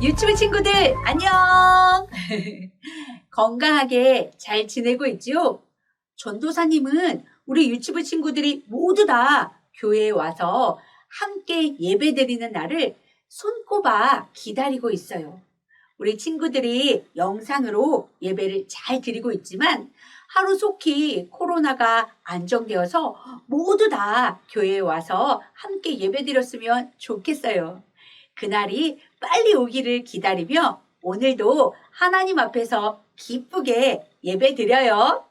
유튜브 친구들 안녕. 건강하게 잘 지내고 있지요? 전도사님은 우리 유튜브 친구들이 모두 다 교회에 와서 함께 예배 드리는 날을 손꼽아 기다리고 있어요. 우리 친구들이 영상으로 예배를 잘 드리고 있지만 하루속히 코로나가 안정되어서 모두 다 교회에 와서 함께 예배 드렸으면 좋겠어요. 그날이 빨리 오기를 기다리며 오늘도 하나님 앞에서 기쁘게 예배 드려요.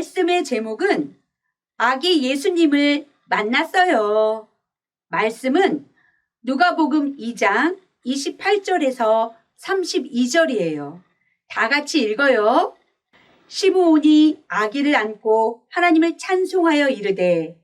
말씀의 제목은 아기 예수님을 만났어요. 말씀은 누가복음 2장 28절에서 32절이에요. 다 같이 읽어요. 시므온이 아기를 안고 하나님을 찬송하여 이르되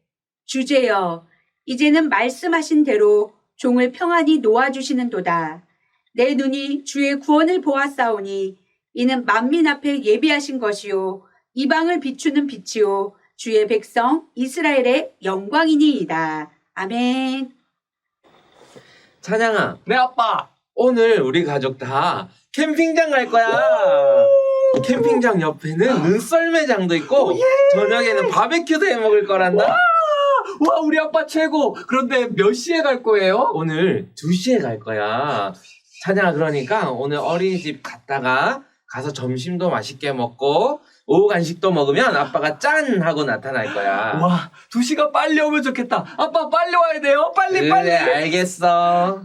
주제여 이제는 말씀하신 대로 종을 평안히 놓아주시는도다. 내 눈이 주의 구원을 보았사오니 이는 만민 앞에 예비하신 것이요 이방을 비추는 빛이요 주의 백성 이스라엘의 영광이니이다. 아멘. 찬양아, 네 아빠 오늘 우리 가족 다 캠핑장 갈 거야. 캠핑장 옆에는 눈썰매장도 있고 저녁에는 바베큐도 해 먹을 거란다. 와 우리 아빠 최고 그런데 몇 시에 갈 거예요? 오늘 2시에 갈 거야. 찬양아, 그러니까 오늘 어린이집 갔다가 가서 점심도 맛있게 먹고 오후 간식도 먹으면 아빠가 짠 하고 나타날 거야. 와 2시가 빨리 오면 좋겠다 아빠 빨리 와야 돼요 빨리 그래, 빨리 알겠어.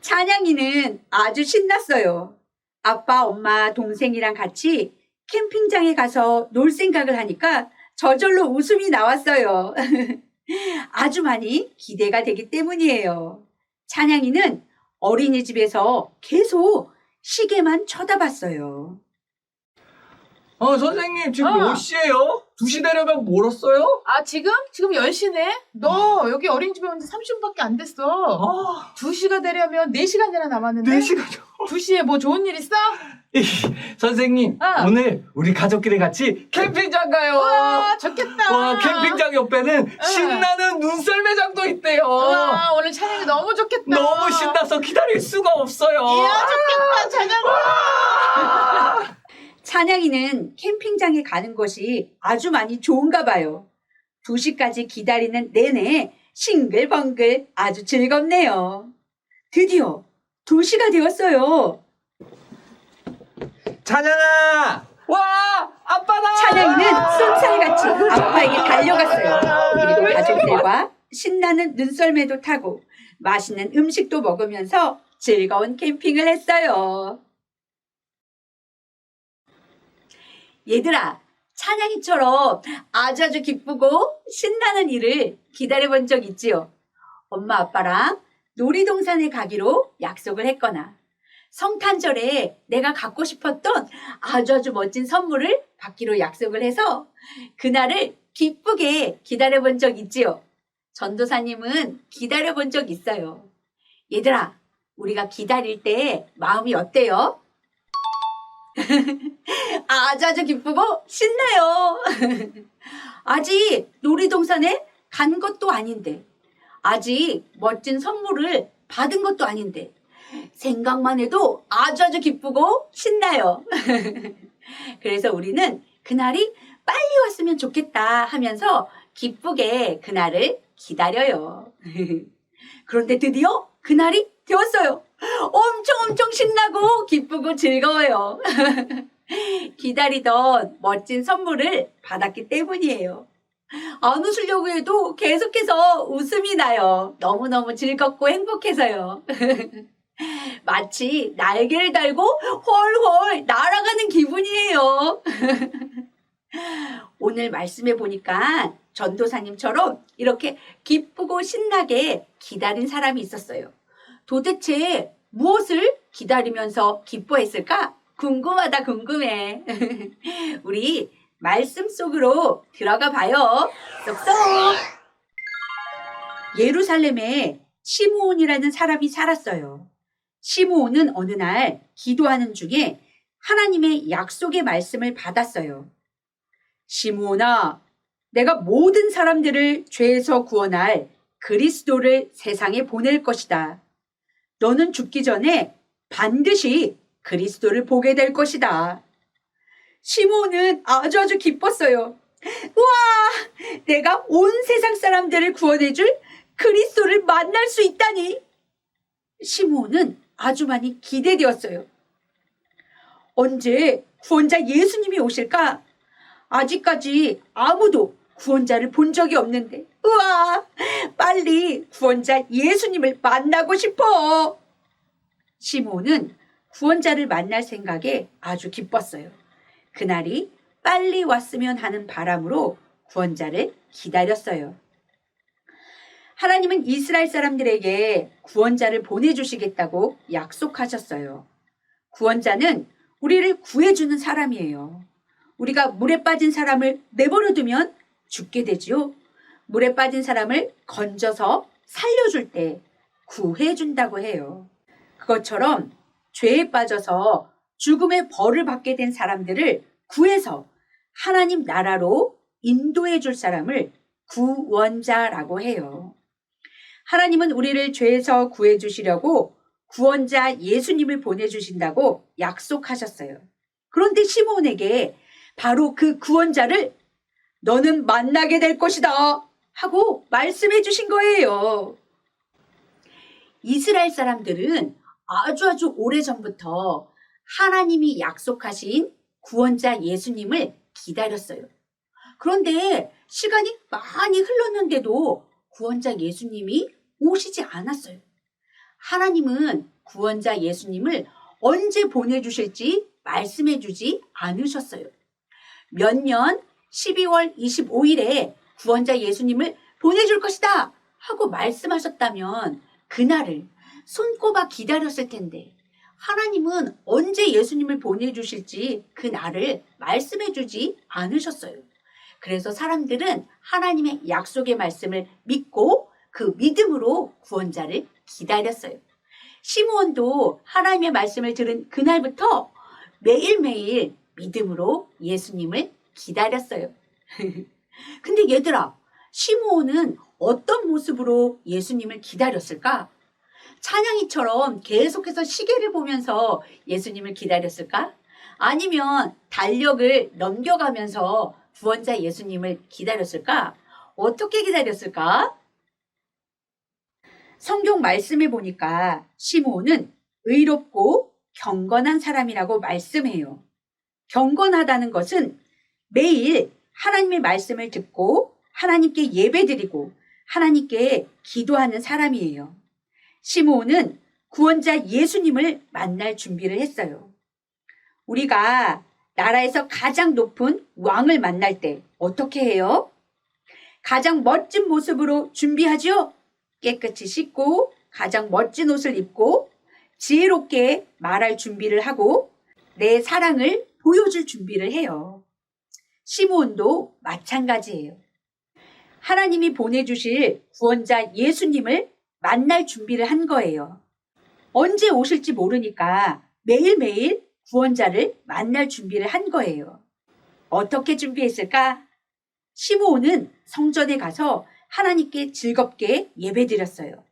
찬양이는 아주 신났어요. 아빠, 엄마, 동생이랑 같이 캠핑장에 가서 놀 생각을 하니까 저절로 웃음이 나왔어요. 아주 많이 기대가 되기 때문이에요. 찬양이는 어린이집에서 계속 시계만 쳐다봤어요. 어 선생님 지금 어. 몇 시예요? 2시 되려면 멀었어요? 아, 지금? 지금 10시네? 너 여기 어린이집에 온 지 30분밖에 안 됐어. 아 2시가 되려면 4시간이나 남았는데. 4시간이요 2시에 뭐 좋은 일 있어? 선생님 어. 오늘 우리 가족끼리 같이 캠핑장 가요 와, 좋겠다. 와 캠핑장 옆에는 신나는 눈썰 매장도 있대요 와, 오늘 찬양이 너무 좋겠다. 너무 신나서 기다릴 수가 없어요 이야, 좋겠다, 찬양아. 찬양이는 캠핑장에 가는 것이 아주 많이 좋은가 봐요. 2시까지 기다리는 내내 싱글벙글 아주 즐겁네요. 드디어 2시가 되었어요. 찬양아! 와 아빠다 찬양이는 쏜살같이 아빠에게 달려갔어요. 그리고 가족들과 신나는 눈썰매도 타고 맛있는 음식도 먹으면서 즐거운 캠핑을 했어요. 얘들아, 찬양이처럼 아주 아주 기쁘고 신나는 일을 기다려 본 적 있지요? 엄마 아빠랑 놀이동산에 가기로 약속을 했거나 성탄절에 내가 갖고 싶었던 아주 아주 멋진 선물을 받기로 약속을 해서 그날을 기쁘게 기다려 본 적 있지요? 전도사님은 기다려 본 적 있어요. 얘들아, 우리가 기다릴 때 마음이 어때요? 아주 아주 기쁘고 신나요. 아직 놀이동산에 간 것도 아닌데, 아직 멋진 선물을 받은 것도 아닌데, 생각만 해도 아주 아주 기쁘고 신나요. 그래서 우리는 그날이 빨리 왔으면 좋겠다 하면서 기쁘게 그날을 기다려요. 그런데 드디어 그날이 되었어요. 엄청 엄청 신나고 기쁘고 즐거워요. 기다리던 멋진 선물을 받았기 때문이에요. 안 웃으려고 해도 계속해서 웃음이 나요. 너무너무 즐겁고 행복해서요. 마치 날개를 달고 훨훨 날아가는 기분이에요. 오늘 말씀해 보니까 전도사님처럼 이렇게 기쁘고 신나게 기다린 사람이 있었어요. 도대체 무엇을 기다리면서 기뻐했을까? 궁금하다, 궁금해. 우리 말씀 속으로 들어가 봐요. 쏙쏙. 예루살렘에 시므온이라는 사람이 살았어요. 시므온은 어느 날 기도하는 중에 하나님의 약속의 말씀을 받았어요. 시므온아, 내가 모든 사람들을 죄에서 구원할 그리스도를 세상에 보낼 것이다. 너는 죽기 전에 반드시 그리스도를 보게 될 것이다. 시므온은 아주 아주 기뻤어요. 우와! 내가 온 세상 사람들을 구원해줄 그리스도를 만날 수 있다니! 시므온은 아주 많이 기대되었어요. 언제 구원자 예수님이 오실까? 아직까지 아무도 구원자를 본 적이 없는데, 우와! 빨리 구원자 예수님을 만나고 싶어! 시므온은 구원자를 만날 생각에 아주 기뻤어요. 그날이 빨리 왔으면 하는 바람으로 구원자를 기다렸어요. 하나님은 이스라엘 사람들에게 구원자를 보내주시겠다고 약속하셨어요. 구원자는 우리를 구해주는 사람이에요. 우리가 물에 빠진 사람을 내버려두면 죽게 되지요. 물에 빠진 사람을 건져서 살려줄 때 구해준다고 해요. 그것처럼 죄에 빠져서 죽음의 벌을 받게 된 사람들을 구해서 하나님 나라로 인도해 줄 사람을 구원자라고 해요. 하나님은 우리를 죄에서 구해 주시려고 구원자 예수님을 보내 주신다고 약속하셨어요. 그런데 시몬에게 바로 그 구원자를 너는 만나게 될 것이다 하고 말씀해 주신 거예요. 이스라엘 사람들은 아주 아주 오래전부터 하나님이 약속하신 구원자 예수님을 기다렸어요. 그런데 시간이 많이 흘렀는데도 구원자 예수님이 오시지 않았어요. 하나님은 구원자 예수님을 언제 보내주실지 말씀해 주지 않으셨어요. 몇 년 12월 25일에 구원자 예수님을 보내줄 것이다 하고 말씀하셨다면 그날을 손꼽아 기다렸을 텐데 하나님은 언제 예수님을 보내주실지 그 날을 말씀해 주지 않으셨어요. 그래서 사람들은 하나님의 약속의 말씀을 믿고 그 믿음으로 구원자를 기다렸어요. 시므온도 하나님의 말씀을 들은 그날부터 매일매일 믿음으로 예수님을 기다렸어요. 근데 얘들아, 시므온은 어떤 모습으로 예수님을 기다렸을까? 찬양이처럼 계속해서 시계를 보면서 예수님을 기다렸을까? 아니면 달력을 넘겨가면서 구원자 예수님을 기다렸을까? 어떻게 기다렸을까? 성경 말씀에 보니까 시므온은 의롭고 경건한 사람이라고 말씀해요. 경건하다는 것은 매일 하나님의 말씀을 듣고 하나님께 예배드리고 하나님께 기도하는 사람이에요. 시므온은 구원자 예수님을 만날 준비를 했어요. 우리가 나라에서 가장 높은 왕을 만날 때 어떻게 해요? 가장 멋진 모습으로 준비하죠? 깨끗이 씻고 가장 멋진 옷을 입고 지혜롭게 말할 준비를 하고 내 사랑을 보여줄 준비를 해요. 시므온도 마찬가지예요. 하나님이 보내주실 구원자 예수님을 만날 준비를 한 거예요. 언제 오실지 모르니까 매일매일 구원자를 만날 준비를 한 거예요. 어떻게 준비했을까? 시므온은 성전에 가서 하나님께 즐겁게 예배드렸어요.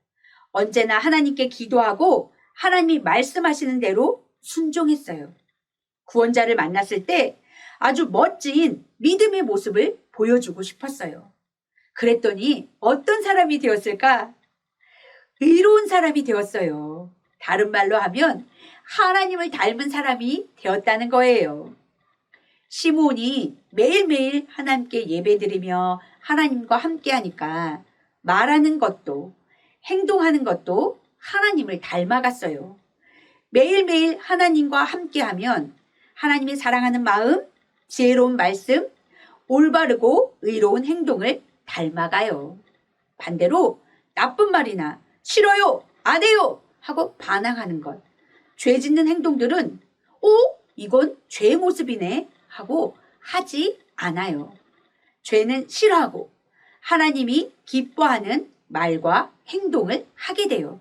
언제나 하나님께 기도하고 하나님이 말씀하시는 대로 순종했어요. 구원자를 만났을 때 아주 멋진 믿음의 모습을 보여주고 싶었어요. 그랬더니 어떤 사람이 되었을까? 의로운 사람이 되었어요. 다른 말로 하면 하나님을 닮은 사람이 되었다는 거예요. 시몬이 매일매일 하나님께 예배드리며 하나님과 함께 하니까 말하는 것도 행동하는 것도 하나님을 닮아갔어요. 매일매일 하나님과 함께 하면 하나님이 사랑하는 마음, 지혜로운 말씀, 올바르고 의로운 행동을 닮아가요. 반대로 나쁜 말이나 싫어요, 안 해요 하고 반항하는 것. 죄 짓는 행동들은 오, 이건 죄의 모습이네 하고 하지 않아요. 죄는 싫어하고 하나님이 기뻐하는 말과 행동을 하게 돼요.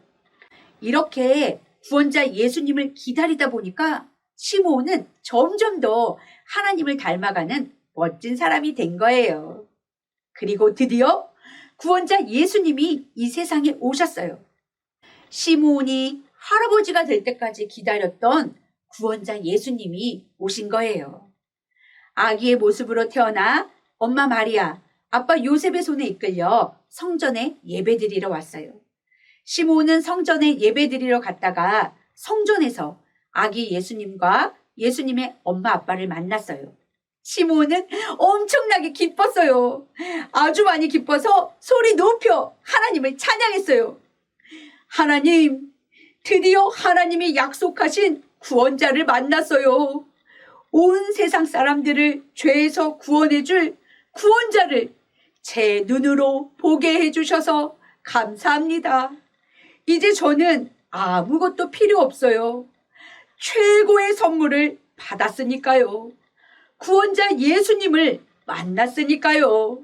이렇게 구원자 예수님을 기다리다 보니까 시므온은 점점 더 하나님을 닮아가는 멋진 사람이 된 거예요. 그리고 드디어 구원자 예수님이 이 세상에 오셨어요. 시므온이 할아버지가 될 때까지 기다렸던 구원자 예수님이 오신 거예요. 아기의 모습으로 태어나 엄마 마리아, 아빠 요셉의 손에 이끌려 성전에 예배드리러 왔어요. 시므온은 성전에 예배드리러 갔다가 성전에서 아기 예수님과 예수님의 엄마 아빠를 만났어요. 시므온은 엄청나게 기뻤어요. 아주 많이 기뻐서 소리 높여 하나님을 찬양했어요. 하나님, 드디어 하나님이 약속하신 구원자를 만났어요. 온 세상 사람들을 죄에서 구원해줄 구원자를 제 눈으로 보게 해주셔서 감사합니다. 이제 저는 아무것도 필요 없어요. 최고의 선물을 받았으니까요. 구원자 예수님을 만났으니까요.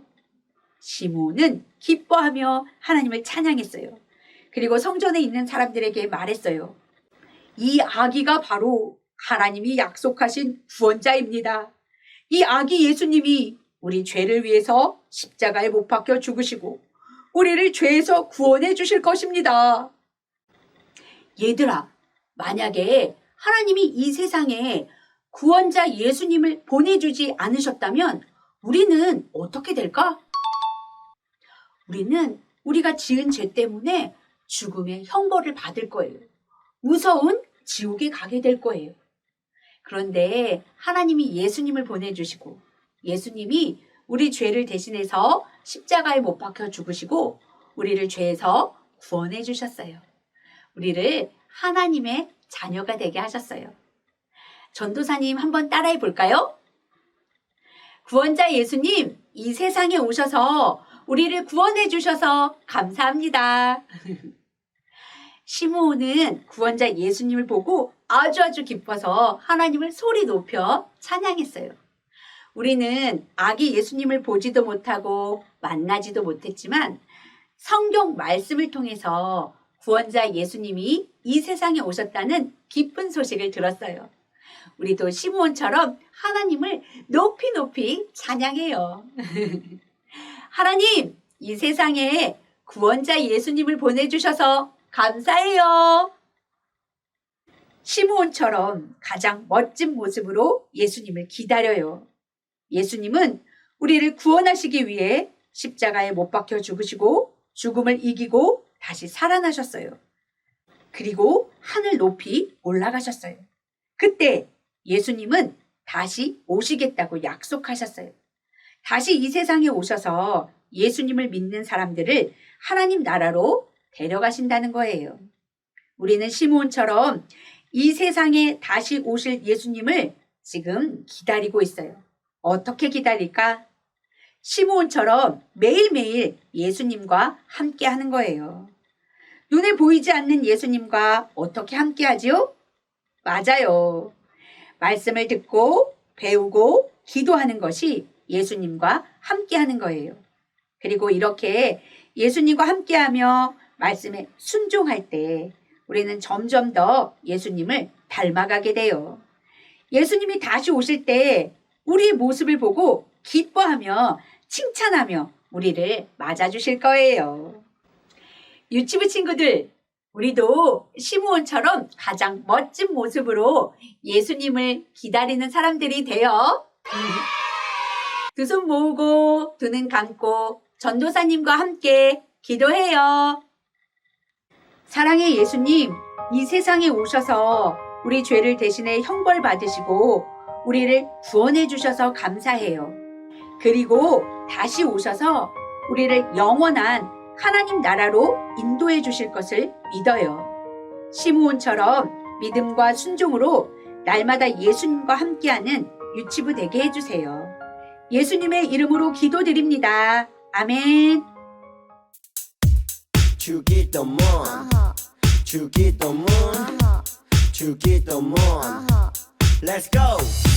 시몬은 기뻐하며 하나님을 찬양했어요. 그리고 성전에 있는 사람들에게 말했어요. 이 아기가 바로 하나님이 약속하신 구원자입니다. 이 아기 예수님이 우리 죄를 위해서 십자가에 못 박혀 죽으시고 우리를 죄에서 구원해 주실 것입니다. 얘들아, 만약에 하나님이 이 세상에 구원자 예수님을 보내주지 않으셨다면 우리는 어떻게 될까? 우리는 우리가 지은 죄 때문에 죽음의 형벌을 받을 거예요. 무서운 지옥에 가게 될 거예요. 그런데 하나님이 예수님을 보내주시고 예수님이 우리 죄를 대신해서 십자가에 못 박혀 죽으시고 우리를 죄에서 구원해 주셨어요. 우리를 하나님의 자녀가 되게 하셨어요. 전도사님 한번 따라해 볼까요? 구원자 예수님, 이 세상에 오셔서 우리를 구원해 주셔서 감사합니다. 시므온은 구원자 예수님을 보고 아주 아주 기뻐서 하나님을 소리 높여 찬양했어요. 우리는 아기 예수님을 보지도 못하고 만나지도 못했지만 성경 말씀을 통해서 구원자 예수님이 이 세상에 오셨다는 기쁜 소식을 들었어요. 우리도 시므온처럼 하나님을 높이 높이 찬양해요. 하나님, 이 세상에 구원자 예수님을 보내주셔서 감사해요. 시므온처럼 가장 멋진 모습으로 예수님을 기다려요. 예수님은 우리를 구원하시기 위해 십자가에 못 박혀 죽으시고 죽음을 이기고 다시 살아나셨어요. 그리고 하늘 높이 올라가셨어요. 그때 예수님은 다시 오시겠다고 약속하셨어요. 다시 이 세상에 오셔서 예수님을 믿는 사람들을 하나님 나라로 데려가신다는 거예요. 우리는 시므온처럼 이 세상에 다시 오실 예수님을 지금 기다리고 있어요. 어떻게 기다릴까? 시므온처럼 매일매일 예수님과 함께 하는 거예요. 눈에 보이지 않는 예수님과 어떻게 함께 하지요? 맞아요. 말씀을 듣고 배우고 기도하는 것이 예수님과 함께 하는 거예요. 그리고 이렇게 예수님과 함께하며 말씀에 순종할 때 우리는 점점 더 예수님을 닮아가게 돼요. 예수님이 다시 오실 때 우리의 모습을 보고 기뻐하며 칭찬하며 우리를 맞아주실 거예요. 유치부 친구들, 우리도 시므온처럼 가장 멋진 모습으로 예수님을 기다리는 사람들이 되어 두 손 모으고 두 눈 감고 전도사님과 함께 기도해요. 사랑의 예수님, 이 세상에 오셔서 우리 죄를 대신해 형벌 받으시고 우리를 구원해 주셔서 감사해요. 그리고 다시 오셔서 우리를 영원한 하나님 나라로 인도해 주실 것을 믿어요. 시므온처럼 믿음과 순종으로 날마다 예수님과 함께하는 유치부 되게 해주세요. 예수님의 이름으로 기도드립니다. 아멘. 주기도문 주기도문 주기도문 Let's go